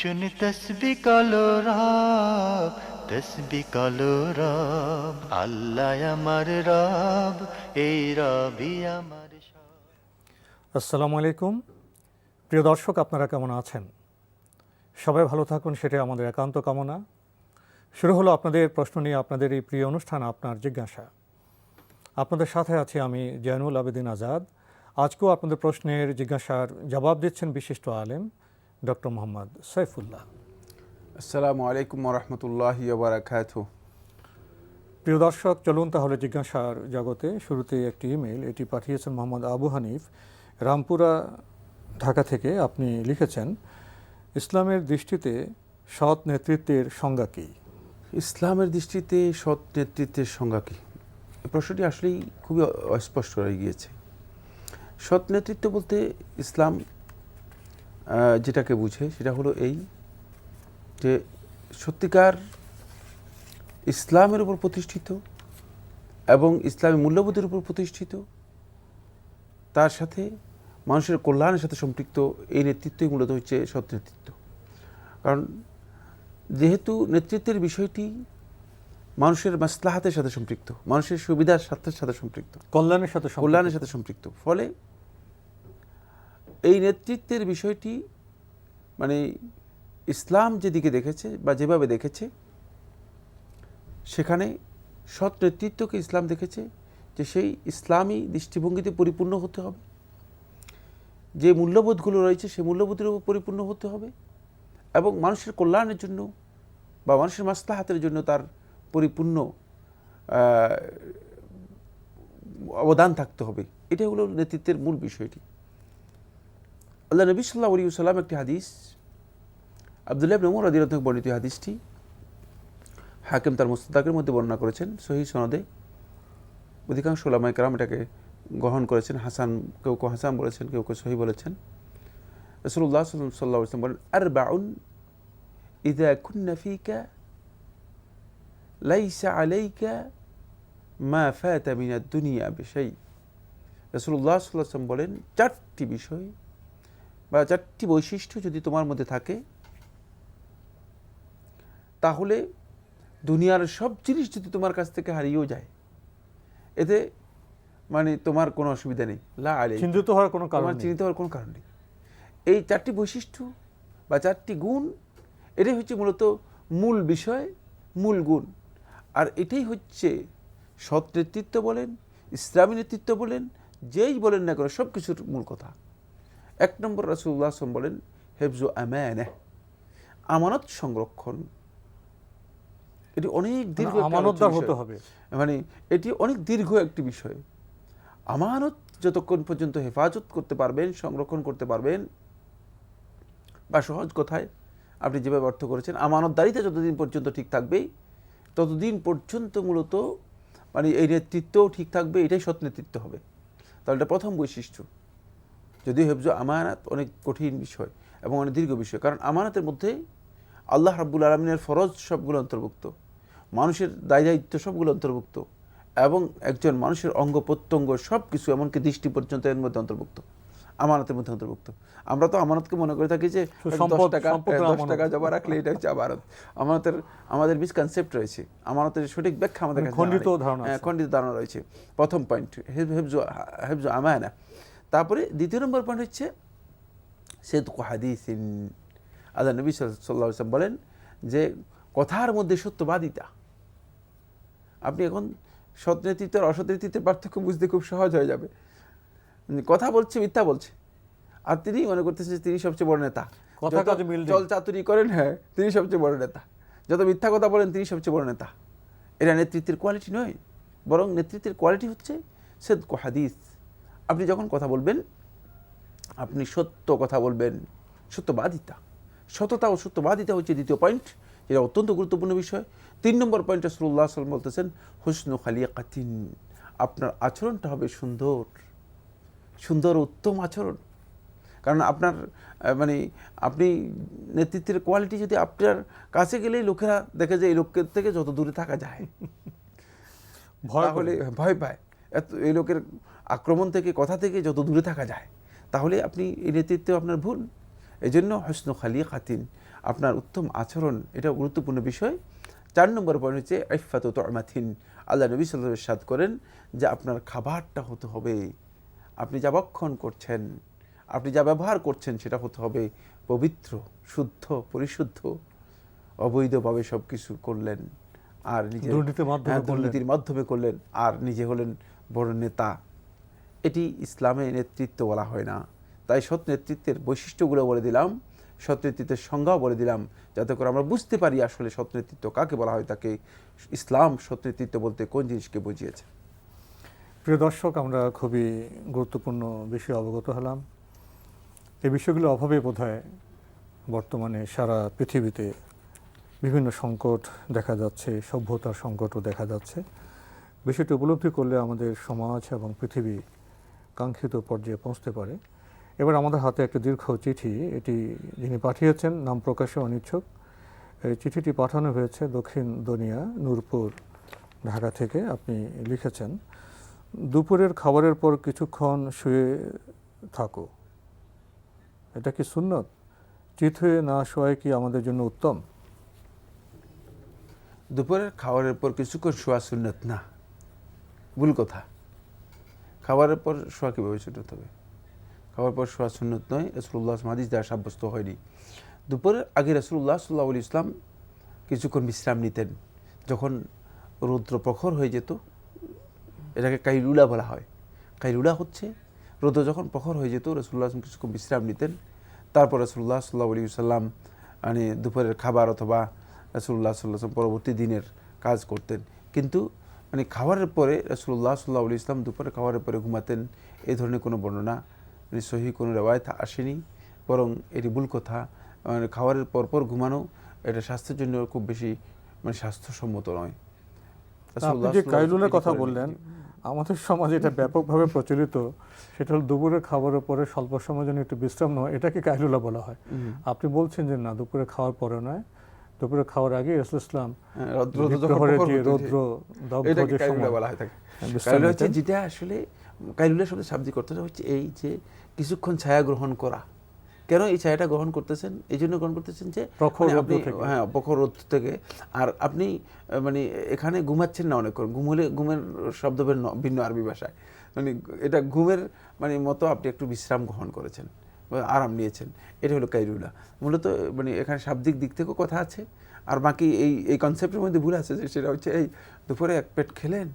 শুনি তসবি কলো রব তসবি কলো রব আল্লাহ আমার রব এই রবি আমার আসসালামু আলাইকুম। প্রিয় দর্শক, আপনারা কেমন আছেন? সবাই ভালো থাকুন, সেটাই আমাদের একান্ত কামনা। শুরু হলো আপনাদের প্রশ্ন নিয়ে আপনাদের এই প্রিয় অনুষ্ঠান, আপনার জিজ্ঞাসা। আপনাদের সাথে আছি আমি জয়নুল আবেদিন আজাদ। আজকেও আপনাদের প্রশ্নের জিজ্ঞাসার জবাব দিচ্ছেন বিশিষ্ট আলেম ডক্টর মোহাম্মদ সাইফুল্লাহ আসসালামু আলাইকুম রহমতুল্লাহ বারাকাত প্রিয় দর্শক চলুন তাহলে জিজ্ঞাসার জগতে শুরুতে একটি ইমেল এটি পাঠিয়েছেন মোহাম্মদ আবু হানিফ। রামপুরা ঢাকা থেকে আপনি লিখেছেন ইসলামের দৃষ্টিতে সৎ নেতৃত্বের সংজ্ঞা কী? ইসলামের দৃষ্টিতে সৎ নেতৃত্বের সংজ্ঞা কী? প্রশ্নটি আসলেই খুবই অস্পষ্ট হয়ে গিয়েছে। সৎ নেতৃত্ব বলতে ইসলাম যেটাকে বুঝে সেটা হলো এই যে সত্যিকার ইসলামের উপর প্রতিষ্ঠিত এবং ইসলামী মূল্যবোধের উপর প্রতিষ্ঠিত তার সাথে মানুষের কল্যাণের সাথে সম্পৃক্ত এই নেতৃত্বই মূলত হচ্ছে সৎ নেতৃত্ব কারণ যেহেতু নেতৃত্বের বিষয়টি মানুষের মাসলাহাতের সাথে সম্পৃক্ত মানুষের সুবিধার স্বার্থের সাথে সম্পৃক্ত কল্যাণের সাথে। কল্যাণের সাথে সম্পৃক্ত ফলে এই নেতৃত্বের বিষয়টি মানে ইসলাম যেদিকে দেখেছে বা যেভাবে দেখেছে, সেখানে সৎ নেতৃত্বকে ইসলাম দেখেছে যে সেই ইসলামী দৃষ্টিভঙ্গিতে পরিপূর্ণ হতে হবে। যে মূল্যবোধগুলো রয়েছে সেই মূল্যবোধের উপর পরিপূর্ণ হতে হবে এবং মানুষের কল্যাণের জন্য বা মানুষের মাসলাহাতের জন্য তার পরিপূর্ণ অবদান থাকতে হবে। এটাই হলো নেতৃত্বের মূল বিষয়টি। আল্লাহ নবী সাল্লাহ আলী সাল্লাম একটি হাদিস, আবদুল্লাহ নমর আদির বর্ণিত হাদিসটি। হাকিম তার মুস্তাকের মধ্যে বর্ণনা করেছেন, সহি সনদে। অধিকাংশ ওলামাই কারাম এটাকে গ্রহণ করেছেন, হাসান, কেউ কেউ হাসান বলেছেন, কেউ কেউ সহি বলেছেন। রসুল্লাহ সাল্লাহ ইসলাম বলেন আর বাউন ইদা কুন্না ফিকা লাইসা আলাইকা মা ফাতা মিনাদ দুনিয়া বিষয় রসুল্লাহ সাল্লাম বলেন, চারটি বিষয় বা চারটি বৈশিষ্ট্য যদি তোমার মধ্যে থাকে তাহলে দুনিয়ার সব জিনিস যদি তোমার কাছ থেকে হারিয়েও যায় এতে মানে তোমার কোনো অসুবিধা নেই। লা। চিন্তিত হওয়ার কোনো কারণ চিন্তিত হওয়ার কোনো কারণ নেই। এই চারটি বৈশিষ্ট্য বা চারটি গুণ এটাই হচ্ছে মূলত মূল বিষয় মূল গুণ। আর এটাই হচ্ছে সৎ নেতৃত্ব বলেন ইসলামী নেতৃত্ব বলেন যেই বলেন না করে সব কিছুর মূল কথা। এক নম্বর রাসুল্লাহ আসলাম বলেন হেফজু আমানা। আমানত সংরক্ষণ এটি অনেক দীর্ঘ আমানতদার হতে হবে। মানে এটি অনেক দীর্ঘ একটি বিষয়। আমানত যতক্ষণ পর্যন্ত হেফাজত করতে পারবেন সংরক্ষণ করতে পারবেন বা সহজ কথায় আপনি যেভাবে অর্থ করেছেন আমানত আমানতদারিতা যতদিন পর্যন্ত ঠিক থাকবে ততদিন পর্যন্ত মূলত মানে এই নেতৃত্বও ঠিক থাকবে এটাই সৎ নেতৃত্ব হবে। তাহলে এটা প্রথম বৈশিষ্ট্য। যদিও হেফজ আমানত অনেক কঠিন বিষয় এবং অনেক দীর্ঘ বিষয় কারণ আমানতের মধ্যে আল্লাহ রাব্বুল আলমিনের ফরজ সবগুলো অন্তর্ভুক্ত মানুষের দায় দায়িত্ব সবগুলো অন্তর্ভুক্ত এবং একজন মানুষের অঙ্গ প্রত্যঙ্গ সব কিছু এমনকি দৃষ্টি পর্যন্ত এর মধ্যে অন্তর্ভুক্ত আমানতের মধ্যে অন্তর্ভুক্ত। আমরা তো আমানতকে মনে করে থাকি যে দশ টাকা দশ। টাকা জমা রাখলে এটা হচ্ছে আমানত। আমানতের আমাদের মিসকনসেপ্ট রয়েছে। আমানতের সঠিক ব্যাখ্যা আমাদের মানে খণ্ডিত ধারণা হ্যাঁ, খণ্ডিত ধারণা রয়েছে। প্রথম পয়েন্ট হেফজ হেফজ আমায়না তারপরে দ্বিতীয় নম্বর পয়েন্ট হচ্ছে সেদক হাদিসিন। আল্লাহ নবী সাল্লাহ সাল্লাম বলেন যে কথার মধ্যে সত্যবাদিতা। আপনি এখন সৎ নেতৃত্ব আর অসৎ নেতৃত্বের পার্থক্য বুঝতে খুব সহজ হয়ে যাবে। কথা বলছে মিথ্যা বলছে। আর তিনি মনে করতেছেন যে তিনি সবচেয়ে বড় নেতা। চল চাতুরি করেন হ্যাঁ তিনি সবচেয়ে বড় নেতা। যত মিথ্যা কথা বলেন তিনি সবচেয়ে বড় নেতা। এটা নেতৃত্বের কোয়ালিটি নয় বরং নেতৃত্বের কোয়ালিটি হচ্ছে সেদক হাদিস। আপনি যখন কথা বলবেন আপনি সত্য কথা বলবেন। সত্যবাদিতা। সততা ও সত্যবাদিতা হচ্ছে দ্বিতীয় পয়েন্ট যেটা অত্যন্ত গুরুত্বপূর্ণ বিষয়। তিন নম্বর পয়েন্ট রসুল্লাহ সাল্লাম বলতেছেন হুসনু খালিয়া কাতিন আপনার আচরণটা হবে সুন্দর। সুন্দর উত্তম আচরণ। কারণ আপনার মানে আপনি নেতৃত্বের কোয়ালিটি যদি আপনার কাছে গেলেই লোকেরা দেখে যে এই লোকের থেকে যত দূরে থাকা যায় ভয় হলে ভয় পায়। এত এই লোকের আক্রমণ থেকে কথা থেকে যত দূরে থাকা যায় তাহলে আপনি এই নেতৃত্ব আপনার ভুল। এই জন্য হসন খালি খাতিন আপনার উত্তম আচরণ এটা গুরুত্বপূর্ণ বিষয়। চার নম্বর পয়েন্ট হচ্ছে ইফাত তমাথিন আল্লাহ নবী সাল্লাহ সাদ করেন যে আপনার খাবারটা হতে হবে। আপনি যা ভক্ষণ করছেন আপনি যা ব্যবহার করছেন সেটা হতে হবে পবিত্র শুদ্ধ পরিশুদ্ধ অবৈধভাবে সব কিছু করলেন আর নিজের হ্যাঁ। দুর্নীতির মাধ্যমে করলেন আর নিজে হলেন বড় নেতা। এটি নেতৃত্ব বলা হয় না। তাই সৎ নেতৃত্বের বৈশিষ্ট্যগুলো বলে দিলাম, সৎ নেতৃত্বের সংজ্ঞাও বলে দিলাম, যাতে করে আমরা বুঝতে পারি আসলে সৎ নেতৃত্ব কাকে বলা হয়, তাকে ইসলাম সৎ নেতৃত্ব বলতে কোন জিনিসকে বুঝিয়েছে। প্রিয় দর্শক, আমরা খুবই গুরুত্বপূর্ণ বিষয়ে অবগত হলাম। এই বিষয়গুলো অভাবে বোধহয় বর্তমানে সারা পৃথিবীতে বিভিন্ন সংকট দেখা যাচ্ছে, সভ্যতার সংকটও দেখা যাচ্ছে। বিষয়টি উপলব্ধি করলে আমাদের সমাজ এবং পৃথিবী কাঙ্ক্ষিত পর্যায়ে পৌঁছতে পারে। এবার আমাদের হাতে একটা দীর্ঘ চিঠি, এটি যিনি পাঠিয়েছেন, নাম প্রকাশে অনিচ্ছুক। এই চিঠিটি পাঠানো হয়েছে দক্ষিণ দনিয়া, নূরপুর, ঢাকা থেকে। আপনি লিখেছেন, দুপুরের খাবারের পর কিছুক্ষণ শুয়ে থাকো। এটা কি সুন্নত? চিত হয়ে না শোয়াই কি আমাদের জন্য উত্তম? দুপুরের খাবারের পর কিছুক্ষণ শোয়া সুন্নত না। ভুল কথা। খাবারের পর শোয়া কীভাবে সুন্নত হবে। খাবার পর শোয়া সুন্নত নয় রসুল্লাহ হাদিস দ্বারা সাব্যস্ত হয়নি। দুপুরের আগে রসুল্লাহ সাল্লাহ ইসলাম কিছুক্ষণ বিশ্রাম নিতেন। যখন রৌদ্র প্রখর হয়ে যেত, এটাকে কাইলুলা বলা হয়। কাইলুলা হচ্ছে, রৌদ্র যখন প্রখর হয়ে যেত রসুল্লাহ আসলাম কিছুক্ষণ বিশ্রাম নিতেন। তারপর রসুল্লাহ সাল্লাহ আলী সাল্লাম মানে দুপুরের খাবার অথবা রসুল্লাহ সাল্লাহ পরবর্তী দিনের কাজ করতেন। কিন্তু মানে খাবারের পরে রসুল্লাহ সাল্লাহ আলী ইসলাম দুপুরে খাবারের পরে ঘুমাতেন এই ধরনের কোনো বর্ণনা মানে সহি কোনো রেওয়ায়ত আসেনি। বরং এটি ভুল কথা মানে খাবারের পরপর ঘুমানো এটা স্বাস্থ্যের জন্য খুব বেশি মানে স্বাস্থ্যসম্মত নয়। যে ওয়াসাল্লাম কথা বললেন আমাদের সমাজে এটা ব্যাপকভাবে প্রচলিত। সেটা হল দুপুরের খাবারের পরে স্বল্প সময়ের জন্য একটু বিশ্রাম নেওয়া এটাকে কাইলুলা বলা হয়। আপনি বলছেন যে না দুপুরে খাওয়ার পরে নয়। দুপুরে খাওয়ার আগে রসুল ইসলাম হ্যাঁ, রৌদ্র এটাকে বলা হয় থাকে। কাইলুলা হচ্ছে যেটা আসলে কাইলুলা শব্দের শাব্দিক অর্থটা হচ্ছে এই যে কিছুক্ষণ ছায়া গ্রহণ করা। কেন এই ছায়াটা গ্রহণ করতেছেন? এই জন্য গ্রহণ করতেছেন যে মানে আপনি হ্যাঁ প্রখর রোদ থেকে। আর আপনি মানে এখানে ঘুমাচ্ছেন না অনেকক্ষণ। ঘুমলে ঘুমের শব্দ ভিন্ন- আরবি ভাষায়। মানে এটা ঘুমের মানে মতো আপনি একটু বিশ্রাম গ্রহণ করেছেন। আরাম নিয়েছেন। এটা হলো কাইরুলা মূলত মানে এখানে শাব্দিক দিক থেকেও কথা আছে। আর বাকি এই এই কনসেপ্টের মধ্যে ভুল আছে যে, সেটা হচ্ছে, এই, দুপুরে এক পেট খেলেন,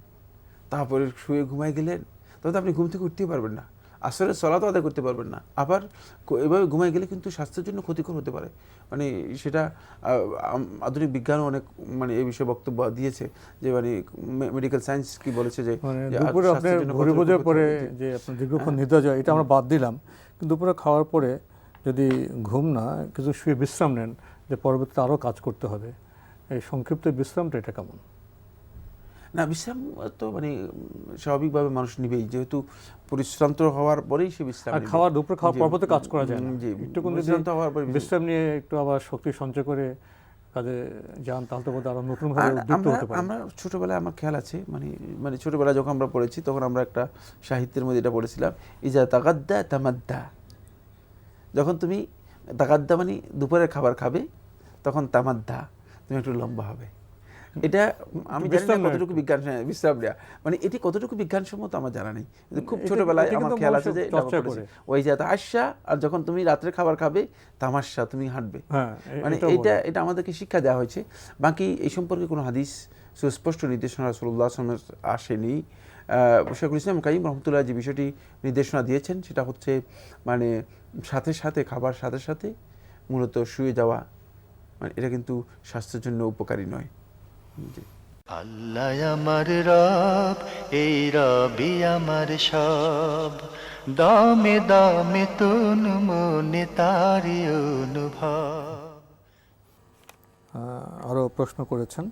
তারপরে শুয়ে ঘুমাই গেলেন। তবে তো আপনি ঘুম থেকে উঠতেই পারবেন না। আসলে চলা তো আদায় করতে পারবেন না। আবার এভাবে ঘুমাই গেলে কিন্তু স্বাস্থ্যের জন্য ক্ষতিকর হতে পারে। মানে সেটা আধুনিক বিজ্ঞানও অনেক মানে এই বিষয়ে বক্তব্য দিয়েছে যে মানে মেডিকেল সায়েন্স কি বলেছে যে মানে ঘুরে বোঝার পরে যে আপনার দীর্ঘক্ষণ নিদ্রা যায় এটা আমরা বাদ দিলাম। কিন্তু দুপুরে খাওয়ার পরে যদি ঘুম না কিছু শুয়ে বিশ্রাম নেন যে পরবর্তীতে আরও কাজ করতে হবে। এই সংক্ষিপ্ত বিশ্রামটা এটা কেমন? না বিশ্রাম তো মানে স্বাভাবিকভাবে মানুষ নিবেই। যেহেতু পরিশ্রান্ত হওয়ার পরেই সে বিশ্রাম আর নেবে। খাওয়ার দুপুরে খাওয়ার পর তো কাজ করা যায় না। জি যদি পরিশ্রান্ত হওয়ার পরে বিশ্রাম- নিয়ে একটু আবার শক্তি সঞ্চয় করে কাজে যান তাহলে তো বোধহয় আরও নতুনভাবে উদ্যুক্ত আমরা হতে পারে। আমরা ছোটবেলায় আমার খেয়াল আছে মানে মানে ছোটবেলায় যখন আমরা পড়েছি তখন আমরা একটা সাহিত্যের মধ্যে এটা পড়েছিলাম ইজা তাগাদ্দা তামাদ্দা। যখন তুমি তাগাদ্দা মানে দুপুরের খাবার খাবে তখন তামাদ্দা তুমি একটু লম্বা হবে। এটা আমি জানি না কতটুকু বিজ্ঞান বিশ্রাম নেওয়া। মানে এটি কতটুকু বিজ্ঞানসম্মত আমার জানা নেই। খুব ছোটবেলায় আমার খেয়াল আছে যে। ওই যে আশা আর যখন তুমি রাত্রে খাবার খাবে তামাশা তুমি হাঁটবে। হ্যাঁ মানে এটা এটা আমাদেরকে শিক্ষা দেওয়া হয়েছে। বাকি এই সম্পর্কে কোনো হাদিস সুস্পষ্ট নির্দেশনা রসুল্লাহ আসেনি। আহ, শেখুল ইসলাম কাইম রহমতুল্লাহ যে বিষয়টি নির্দেশনা দিয়েছেন সেটা হচ্ছে মানে সাথে সাথে খাবার সাথে সাথে মূলত শুয়ে যাওয়া মানে এটা কিন্তু স্বাস্থ্যের জন্য উপকারী নয়। আল্লাহ আমার রব এই রবি আমার সব। দামে দামে তুন মনে তারি অনুভব। আরও প্রশ্ন করেছেন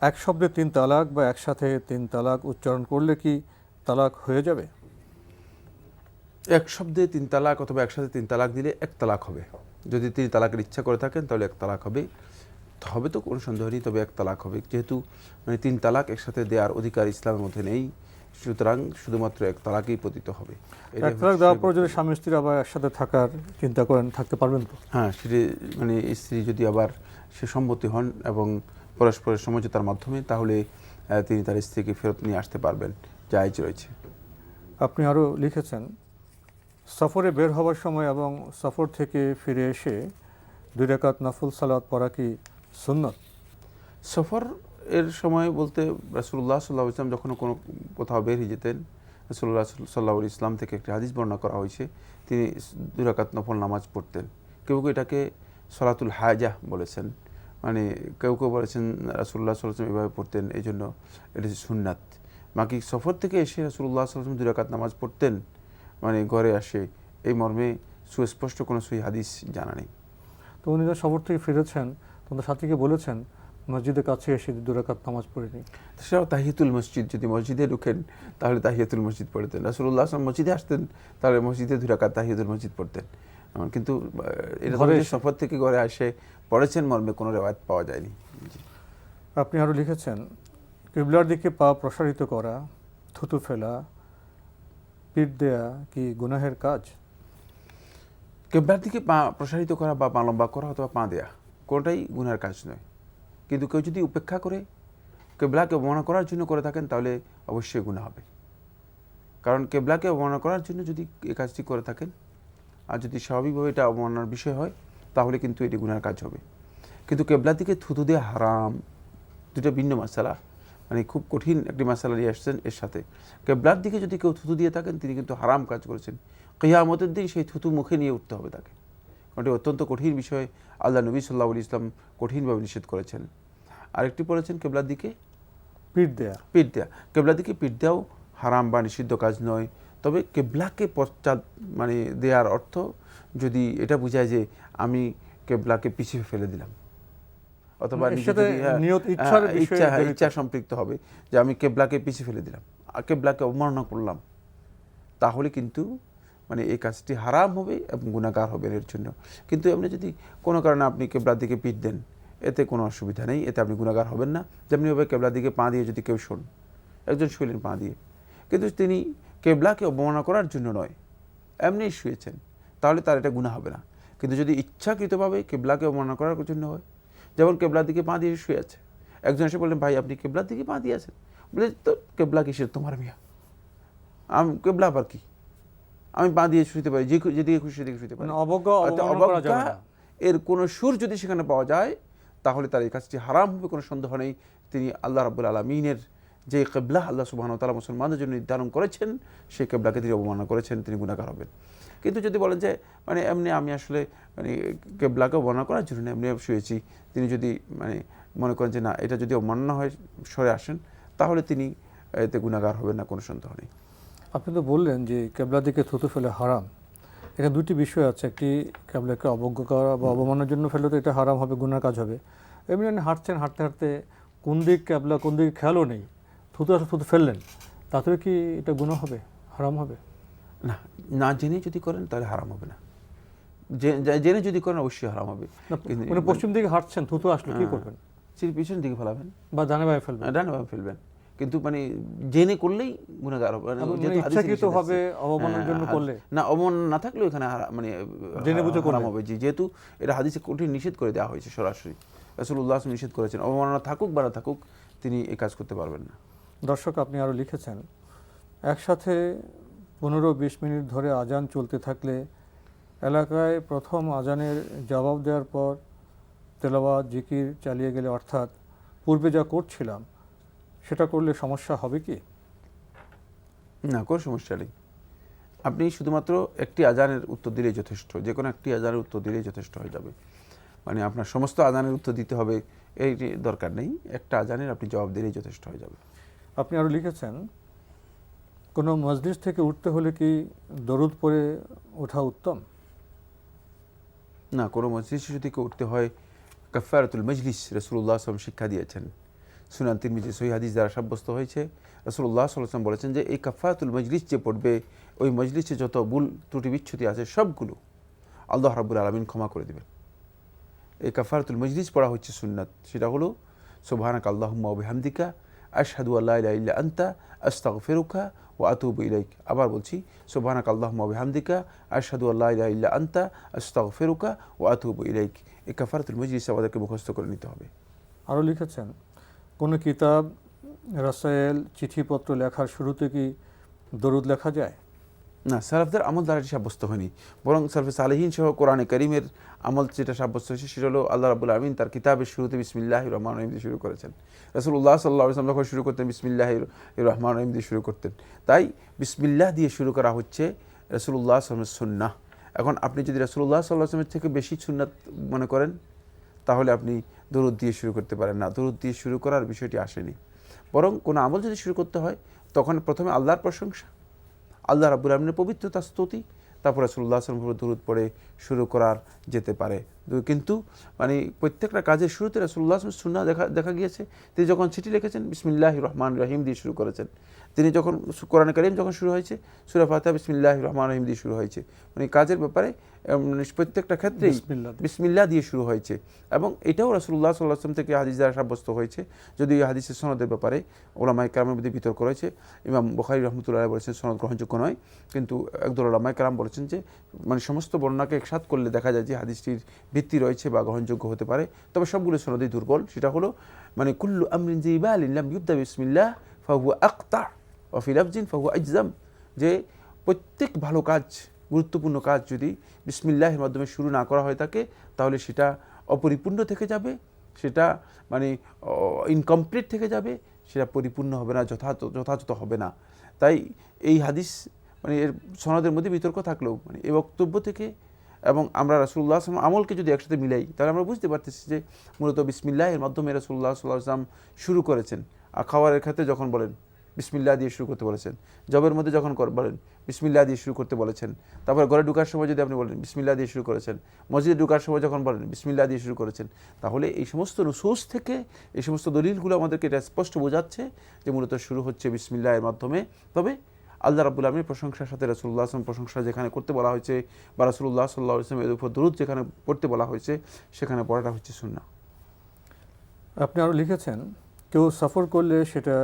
এক শব্দে তিন তালাক বা একসাথে তিন তালাক উচ্চারণ করলে কি তালাক হয়ে যাবে? এক শব্দে তিন তালাক অথবা একসাথে তিন তালাক দিলে এক তালাক হবে। যদি তিনি তালাকের ইচ্ছা করে থাকেন তাহলে এক তালাক হবে হবে তো কোনো সন্দেহ নেই তবে এক তালাক হবে। যেহেতু মানে তিন তালাক একসাথে দেওয়ার অধিকার ইসলামের মধ্যে নেই সুতরাং শুধুমাত্র এক তালাকই পতিত হবে। এক তালাক দেওয়ার পর যদি স্বামী স্ত্রী আবার একসাথে থাকার চিন্তা করেন থাকতে পারবেন তো? হ্যাঁ সেটি মানে স্ত্রী যদি আবার সে সম্মতি হন এবং পরস্পরের সমঝোতার মাধ্যমে তাহলে তিনি তার স্ত্রীকে ফেরত নিয়ে আসতে পারবেন জায়জ রয়েছে। আপনি আরও লিখেছেন সফরে বের হওয়ার সময় এবং সফর থেকে ফিরে এসে দুই রাকাত নফল সালাত পড়া কি সুন্নত। সফর এর সময় বলতে রাসুল্লাহ সাল্লাহ ইসলাম যখন কোনো কোথাও বেরিয়ে যেতেন রাসুল্লাহ সাল্লাহ ইসলাম থেকে একটি হাদিস বর্ণনা করা হয়েছে, তিনি দুরাকাত নফল নামাজ পড়তেন। কেউ কেউ এটাকে সলাতুল হায়াজা বলেছেন। মানে কেউ কেউ বলেছেন রাসুল্লাহ সাল্লাম এভাবে পড়তেন এই জন্য এটি সুন্নাত। বাকি সফর থেকে এসে রাসুল্লাহ সাল্লাম দুরাকাত নামাজ পড়তেন মানে ঘরে আসে, এই মর্মে সুস্পষ্ট কোনো সই হাদিস জানা নেই। তো উনি যখন সফর থেকে ফিরেছেন তখন সাথীকে বলেছেন মসজিদের কাছে এসে দু রাকাত নামাজ পড়ে নিই। সেটাও তাহিয়াতুল মসজিদ যদি মসজিদে ঢুকেন তাহলে তাহিয়াতুল মসজিদ পড়তেন রাসুল্লাহ আসলাম মসজিদে আসতেন তাহলে মসজিদে দুই রাকাত তাহিয়াতুল মসজিদ পড়তেন। কিন্তু এটা সফর থেকে ঘরে আসে পড়েছেন মর্মে কোনো রেওয়ায়ত পাওয়া যায়নি। আপনি আরও লিখেছেন কিবলার দিকে পা প্রসারিত করা থুতু ফেলা পিঠ দেয়া কি গুনাহের কাজ? কেবলার দিকে পা প্রসারিত করা বা পা লম্বা করা অথবা পা দেয়া? কোনোটাই গুনার কাজ নয়। কিন্তু কেউ যদি উপেক্ষা করে কেবলাকে অবমাননা করার জন্য করে থাকেন, তাহলে অবশ্যই গুণা হবে। কারণ কেবলাকে অবমাননা করার জন্য যদি এই কাজটি করে থাকেন, আর যদি স্বাভাবিকভাবে এটা অবমাননার বিষয় হয়, তাহলে কিন্তু এটি গুনার কাজ হবে। কিন্তু কেবলার দিকে থুতু দেওয়া হারাম দুটা ভিন্ন মশালা মানে খুব কঠিন একটি মশালা নিয়ে আসছেন এর সাথে। কেবলার দিকে যদি কেউ থুতু দিয়ে থাকেন, তিনি কিন্তু হারাম কাজ করেছেন। কেয়ামতের দিন সেই থুতু মুখে নিয়ে উঠতে হবে তাকে। কারণ এটি অত্যন্ত কঠিন বিষয়। আল্লাহ নবী সাল্লাহ ইসলাম কঠিনভাবে নিষেধ করেছেন। আরেকটি বলেছেন কেবলার দিকে? পিঠ দেয়া। পিঠ দেওয়া কেবলার দিকে পিঠ দেওয়াও হারাম বা নিষিদ্ধ কাজ নয়। তবে কেবলাকে পশ্চাৎ মানে দেওয়ার অর্থ যদি এটা বোঝায় যে আমি কেবলাকে পিছিয়ে ফেলে দিলাম। অথবা যদি, হ্যাঁ, হ্যাঁ, ইচ্ছা হ্যাঁ, ইচ্ছা সম্পৃক্ত হবে যে আমি কেবলাকে পিছিয়ে ফেলে দিলাম। কেবলাকে অবমাননা করলাম। তাহলে কিন্তু মানে এই কাজটি হারাম হবে এবং গুণাগার হবে এর জন্য। কিন্তু এমনি যদি কোনো কারণে আপনি কেবলার দিকে পিঠ দেন, এতে কোনো অসুবিধা নেই, এতে আপনি গুণাগার হবেন না। যেমনিভাবে কেবলার দিকে পা দিয়ে যদি কেউ শোন, একজন শুইলেন পা দিয়ে। কিন্তু তিনি কেবলাকে অবমাননা করার জন্য নয়, এমনি শুয়েছেন, তাহলে তার এটা গুণা হবে না। কিন্তু যদি ইচ্ছাকৃতভাবে কেবলাকে অবমাননা করার জন্য হয়, যেমন কেবলার দিকে পা দিয়ে শুয়ে আছে, একজন এসে বললেন, ভাই, আপনি কেবলার দিকে পা দিয়ে আছেন। বলে তো কেবলা কিসের? তোমার মিয়া? আমি, কেবলা আবার কি? আমি পা দিয়ে শুতে পারি যে যেদিকে খুশি সেদিকে শুতে পারি। মানে অবজ্ঞা এর কোনো সুর যদি সেখানে পাওয়া যায় তাহলে তার এই কাজটি হারাম হবে কোনো সন্দেহ নেই। তিনি আল্লাহ রাবুল আলমিনের যে কেবলা আল্লাহ সুবাহন তালা মুসলমানদের জন্য নির্ধারণ করেছেন সেই কেবলাকে তিনি অবমাননা করেছেন তিনি গুণাগার হবেন। কিন্তু যদি বলেন যে মানে এমনি আমি আসলে মানে কেবলাকে অবমাননা করার জন্য এমনি শুয়েছি তিনি যদি মানে মনে করেন যে না এটা যদি অবমাননা হয় সরে আসেন তাহলে তিনি এতে গুণাগার হবেন না কোনো সন্দেহ নেই। আপনি তো বললেন যে কেবলার দিকে থুতু ফেলে হারাম। এখানে দুটি বিষয় আছে একটি কেবলাকে অবজ্ঞ করা বা অবমানের জন্য ফেলে তো এটা হারাম হবে গুনার কাজ হবে। এমনি আপনি হাঁটছেন হাঁটতে হাঁটতে কোন দিক কেবলা কোন দিক খেয়ালও নেই থুতু আসলে থুতু ফেললেন তাতে কি এটা গুণা হবে হারাম হবে? না না জেনে যদি করেন তাহলে হারাম হবে না। জেনে যদি করেন অবশ্যই হারাম হবে। মানে পশ্চিম দিকে হাঁটছেন থুতু আসলে কি হ্যাঁ। করবেন? পিছন দিকে ফেলাবেন। বা ডানে বামে ফেলবেন। ডানে বামে ফেলবেন। কিন্তু মানে জেনে করলেই গুণাগার হবে মানে মানে ইচ্ছাকৃত। ভাবে অবমাননার জন্য হ্যাঁ, করলে? না অবমান না থাকলেও এখানে মানে জেনে বুঝে করলে? হবে জি যেহেতু এটা হাদিসে কঠিন নিষেধ করে দেওয়া হয়েছে সরাসরি রাসূলুল্লাহ সাল্লাল্লাহু নিষেধ করেছেন অবমাননা থাকুক বা না থাকুক তিনি এই কাজ করতে পারবেন না দর্শক আপনি আরও লিখেছেন একসাথে পনেরো বিশ মিনিট ধরে আজান চলতে থাকলে এলাকায় প্রথম আজানের জবাব দেওয়ার পর তেলাওয়াত জিকির চালিয়ে গেলে অর্থাৎ পূর্বে যা করছিলাম সেটা করলে সমস্যা হবে কি? না কোনো সমস্যা নেই। আপনি শুধুমাত্র একটি আজানের উত্তর দিলেই যথেষ্ট যে কোনো একটি আজানের উত্তর দিলেই যথেষ্ট হয়ে যাবে। মানে আপনার সমস্ত আজানের উত্তর দিতে হবে এই দরকার নেই। একটা আজানের আপনি জবাব দিলেই যথেষ্ট হয়ে যাবে। আপনি আরও লিখেছেন কোনো মসজিদ থেকে উঠতে হলে কি দরুদ পরে ওঠা উত্তম? না কোনো মসজিদ থেকে উঠতে হয় কাফারাতুল মজলিস রসুল্লাহ আসলাম শিক্ষা দিয়েছেন। সুনান তিরমিজি, সহি হাদিস দ্বারা সাব্যস্ত হয়েছে। রসুল্লাহ সাল্লাম বলেছেন যে, এই কাফায়াতুল মজলিস যে পড়বে, ওই মজলিসে যত ভুল ত্রুটি বিচ্ছুতি আছে, সবগুলো আল্লাহ রাবুল আলমিন ক্ষমা করে দেবেন। এই কাফারাতুল মজলিস পড়া হচ্ছে সুন্নাত। সেটা হলো, সুবহানাক আল্লাহুম্মা ওয়া বিহামদিকা, আশহাদু আল্লা ইলাহা ইল্লা আনতা, আস্তাগফিরুকা ওয়া আতুবু ইলাইক। আবার বলছি, সুবহানাক আল্লাহুম্মা ওয়া বিহামদিকা, আশহাদু আল্লা ইলাহা ইল্লা আনতা, আস্তাগফিরুকা ওয়া আতুবু ইলাইক। এই কাফারাতুল মজলিস আমাদেরকে মুখস্থ করে নিতে হবে। আরও লিখেছেন কোনো কিতাব, রাসায়েল, চিঠিপত্র লেখার শুরুতে কি দরুদ লেখা যায়? না, সালাফদের আমল দ্বারা এটি সাব্যস্ত হয়নি। বরং সালফে সালেহীন সহ কোরআনে করিমের আমল যেটা সাব্যস্ত হয়েছে, সেটা হলো আল্লাহ রাবুল আমিন তার কিতাবের শুরুতে বিসমিল্লাহ রহমান রহিম দিয়ে শুরু করেছেন। রসুল্লাহ সাল্লাহ ইসলাম যখন শুরু করতেন বিসমিল্লাহ রহমান রহিম দিয়ে শুরু করতেন। তাই বিসমিল্লাহ দিয়ে শুরু করা হচ্ছে রসুল্লাহ আসলামের সুন্নাহ। এখন আপনি যদি রসুল্লাহ সাল্লাহ আসলামের থেকে বেশি সুন্নাত মনে করেন, তাহলে আপনি দরুদ দিয়ে শুরু করতে পারেন না। দরুদ দিয়ে শুরু করার বিষয়টি আসেনি। বরং কোনো আমল যদি শুরু করতে হয়, তখন প্রথমে আল্লাহর প্রশংসা। আল্লাহ রাবুল আলমিনের পবিত্রতা, স্তুতি, তারপর রাসুল্লাহ আসলাম দূরত পড়ে শুরু করার যেতে পারে। কিন্তু মানে প্রত্যেকটা কাজের শুরুতে রাসুল্লাহ আসলাম সুন্না দেখা দেখা গিয়েছে। তিনি যখন চিঠি লিখেছেন বিসমিল্লাহ রহমান রহিম দিয়ে শুরু করেছেন। তিনি যখন কোরআন করিম যখন শুরু হয়েছে, সুরা ফাতা বিসমিল্লাহ রহমান রহিম দিয়ে শুরু হয়েছে। মানে কাজের ব্যাপারে প্রত্যেকটা ক্ষেত্রেই বিসমিল্লাহ দিয়ে। শুরু হয়েছে। এবং এটাও রাসুল্লাহ সাল্লাহ আসলাম থেকে হাদিস দ্বারা সাব্যস্ত হয়েছে। যদি এই হাদিসের সনদের ব্যাপারে ওলামাই কালামের মধ্যে বিতর্ক রয়েছে। ইমাম বখারি রহমতুল্লাহ বলেছেন সনদ গ্রহণযোগ্য নয়। কিন্তু একদল ওলামাই কালাম বলেছেন যে মানে সমস্ত বর্ণনাকে একসাথ করলে দেখা যায় যে হাদিসটির ভিত্তি রয়েছে বা গ্রহণযোগ্য হতে পারে। তবে সবগুলো সনদই দুর্বল। সেটা হলো মানে কুল্লু আমরিন বিসমিল্লাহ ফাহুয়া আক্তা ওয়া ফি লাফজিন ফাহুয়া আজজাম। যে প্রত্যেক ভালো কাজ গুরুত্বপূর্ণ কাজ যদি বিসমিল্লাহের মাধ্যমে শুরু না করা হয়ে থাকে তাহলে সেটা অপরিপূর্ণ থেকে যাবে, সেটা মানে ইনকমপ্লিট থেকে যাবে, সেটা পরিপূর্ণ হবে না, যথাযথ যথাযথ হবে না। তাই এই হাদিস মানে এর সনদের মধ্যে বিতর্ক থাকলেও মানে এই বক্তব্য থেকে এবং আমরা রাসুল্লাহ আসলাম আমলকে যদি একসাথে মিলাই, তাহলে আমরা বুঝতে পারতেছি যে মূলত বিসমিল্লাহ এর মাধ্যমে রাসুল্লাহ সাল্লাহ আসলাম শুরু করেছেন। আর খাবারের ক্ষেত্রে যখন বলেন বিসমিল্লাহ দিয়ে শুরু করতে বলেছেন। জবের মধ্যে যখন বলেন, বিসমিল্লাহ দিয়ে শুরু করতে বলেছেন, তারপর ঘরে ঢুকার সময় যদি আপনি বলেন, বিসমিল্লাহ দিয়ে শুরু করেছেন, মসজিদে ঢুকার সময় যখন বলেন, বিসমিল্লাহ দিয়ে শুরু করেছেন, তাহলে এই সমস্ত নুসুস থেকে, এই সমস্ত দলিলগুলো আমাদেরকে এটা স্পষ্ট বোঝাচ্ছে যে মূলত শুরু হচ্ছে বিসমিল্লাহের মাধ্যমে। তবে আল্লাহ রাবুল আলমীর প্রশংসার সাথে রাসুল্লাহ আসলাম প্রশংসা যেখানে করতে বলা হয়েছে বা রাসুল্লাহ সাল্লাহ আসলাম এর উপর দরুদ যেখানে পড়তে বলা হয়েছে, সেখানে পড়াটা হচ্ছে সুন্না আপনি আরও লিখেছেন, কেউ সফর করলে সেটা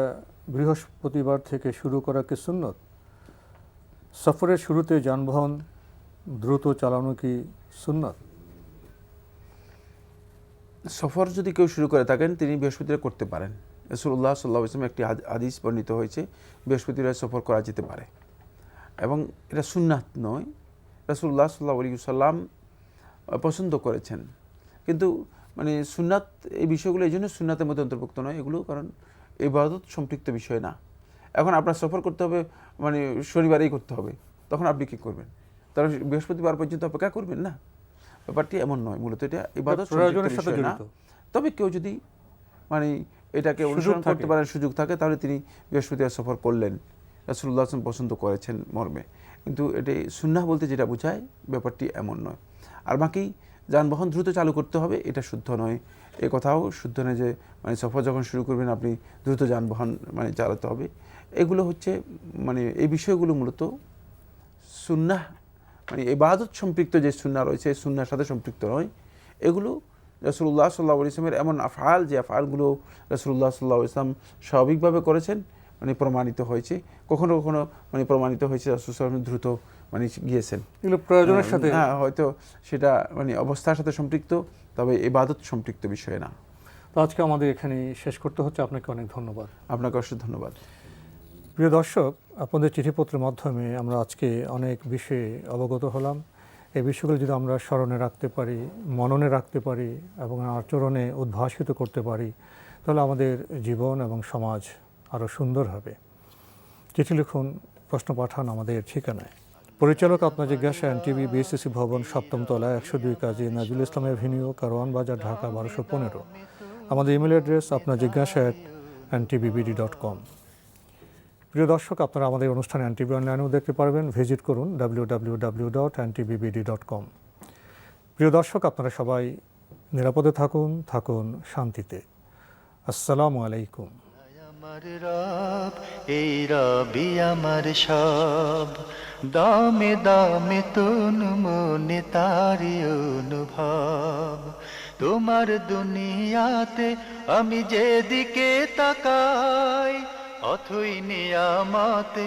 বৃহস্পতিবার থেকে শুরু করা কি সুন্নত? সফরের শুরুতে যানবাহন দ্রুত চালানো কি সুন্নত? সফর যদি কেউ শুরু করে থাকেন, তিনি বৃহস্পতিবার করতে পারেন। রসুল্লাহ সাল্লাহ ইসলাম একটি হাদিস বর্ণিত হয়েছে, বৃহস্পতিবার সফর করা যেতে পারে। এবং এটা সুন্নাত নয়। রসুল্লাহ সাল্লাহ আলী সাল্লাম পছন্দ করেছেন। কিন্তু মানে সুন্নাত, এই বিষয়গুলো এই জন্য সুন্নাতের মধ্যে অন্তর্ভুক্ত নয় এগুলো, কারণ ইবাদত সম্পৃক্ত বিষয় না। এখন আপনার সফর করতে হবে মানে শনিবারেই করতে হবে। তখন আপনি কী করবেন? তাহলে বৃহস্পতিবার পর্যন্ত অপেক্ষা করবেন না? ব্যাপারটি এমন নয় মূলত এটা ইবাদত না। তবে কেউ যদি মানে এটাকে অনুসরণ করতে। পারেন সুযোগ থাকে তাহলে তিনি বৃহস্পতিবার সফর করলেন। রাসুল্লাহ আসলাম পছন্দ করেছেন মর্মে। কিন্তু এটি সুন্নাহ বলতে যেটা বোঝায় ব্যাপারটি এমন নয়। আর বাকি যানবাহন দ্রুত চালু করতে হবে, এটা শুদ্ধ নয়। এ কথাও শুদ্ধ নয় যে মানে সফর যখন শুরু করবেন, আপনি দ্রুত যানবাহন মানে চালাতে হবে। এগুলো হচ্ছে মানে এই বিষয়গুলো মূলত সুন্নাহ মানে ইবাদত সম্পৃক্ত যে সুন্না রয়েছে সুন্নার সাথে সম্পৃক্ত নয়। এগুলো রসুল্লাহ সাল্লাহ ইসলামের এমন আফআল, যে আফআলগুলো রসুল্লাহ সাল্লাহ ইসলাম স্বাভাবিকভাবে করেছেন মানে প্রমাণিত হয়েছে। কখনো কখনো মানে প্রমাণিত হয়েছে রসুল দ্রুত মানে গিয়েছেন। এগুলো প্রয়োজনের সাথে হ্যাঁ হয়তো সেটা মানে অবস্থার সাথে সম্পৃক্ত তবে ইবাদত সম্পৃক্ত বিষয় না। তো আজকে আমাদের এখানে শেষ করতে হচ্ছে। আপনাকে অনেক ধন্যবাদ। আপনাকে অবশ্যই ধন্যবাদ। প্রিয় দর্শক আপনাদের চিঠিপত্রের মাধ্যমে আমরা আজকে অনেক বিষয়ে অবগত হলাম। এই বিষয়গুলো যদি আমরা স্মরণে রাখতে পারি মননে রাখতে পারি এবং আচরণে উদ্ভাসিত করতে পারি তাহলে আমাদের জীবন এবং সমাজ আরও সুন্দর হবে। চিঠি লিখুন প্রশ্ন পাঠান আমাদের ঠিকানায়। পরিচালক আপনার জিজ্ঞাসা এনটিভি বিএসসি ভবন সপ্তম তলা একশো দুই কাজী নাজুল ইসলাম এভিনিউ কারওয়ান বাজার ঢাকা, বারোশো পনেরো। আমাদের ইমেল অ্যাড্রেস আপনার জিজ্ঞাসা অ্যাট এনটিভিবিডি ডট কম প্রিয় দর্শক, আপনারা আমাদের অনুষ্ঠানে এনটিভি অনলাইনেও দেখতে পারবেন। ভিজিট করুন W W W dot NTVBD dot com প্রিয় দর্শক, আপনারা সবাই নিরাপদে থাকুন থাকুন শান্তিতে। আসসালামু আলাইকুম। আমার রব, এই রবি আমার সব। দমে দমে তুন মনে তারি অনুভব। তোমার দুনিয়াতে আমি যেদিকে তাকাই, অথই নিয়ামতে